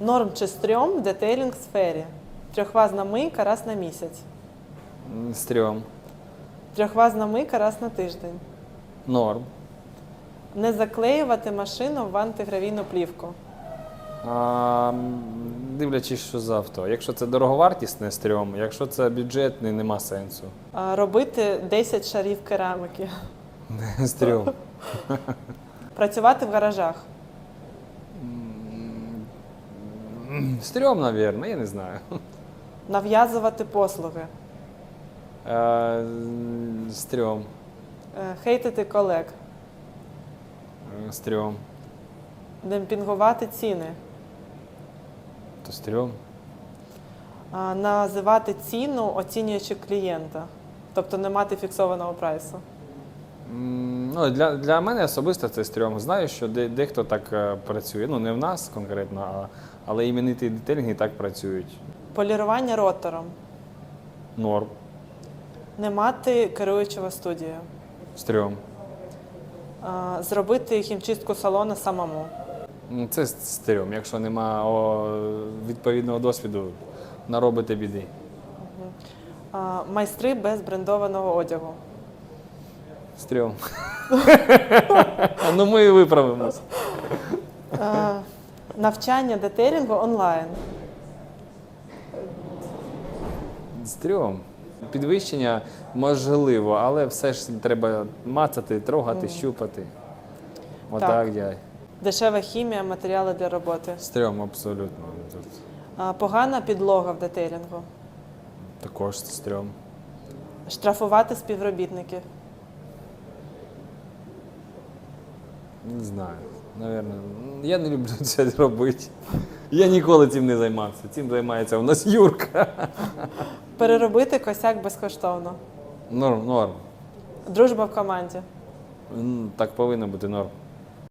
Норм чи стрьом в детейлінг сфері. Трьохвазна мийка раз на місяць. Стрьом. Трьохвазна мийка раз на тиждень. Норм. Не заклеювати машину в антигравійну плівку. А, дивлячись, що за авто. Якщо це дороговартісне стрьом, якщо це бюджетний, нема сенсу. А, Робити 10 шарів кераміки. Стрьом. Працювати в гаражах. М, Стрьом, напевно, я не знаю. Нав'язувати послуги. Е, Стрьом. Е, Хейтити колег. Е, Стрьом. Демпінгувати ціни. То стрьом. А, Називати ціну, оцінюючи клієнта. Тобто не мати фіксованого прайсу. Ну, для, для мене особисто це стрьом. Знаю, що де, дехто так е, працює. Ну, не в нас конкретно, а, але імениті детейлінги так працюють. Полірування ротором. Норм. Не мати керуючого студію. Стрьом. А, Зробити хімчистку салону самому. Це стрьом. Якщо нема о, відповідного досвіду, наробите біди. А, Майстри без брендованого одягу. Стрьом. ну ми і виправимось. Навчання детейлінгу онлайн. Стрьом. Підвищення можливо, але все ж треба мацати, трогати, щупати. Отак я. Дешева хімія, матеріали для роботи. Стрьом абсолютно. Тут Погана підлога в детейлінгу. також стрьом. Штрафувати співробітників. Не знаю. Наверно, я не люблю це робити. Я ніколи цим не займався. Цим займається у нас Юрка. Переробити косяк безкоштовно. Норм, норм. Дружба в команді. М, Так повинно бути норм.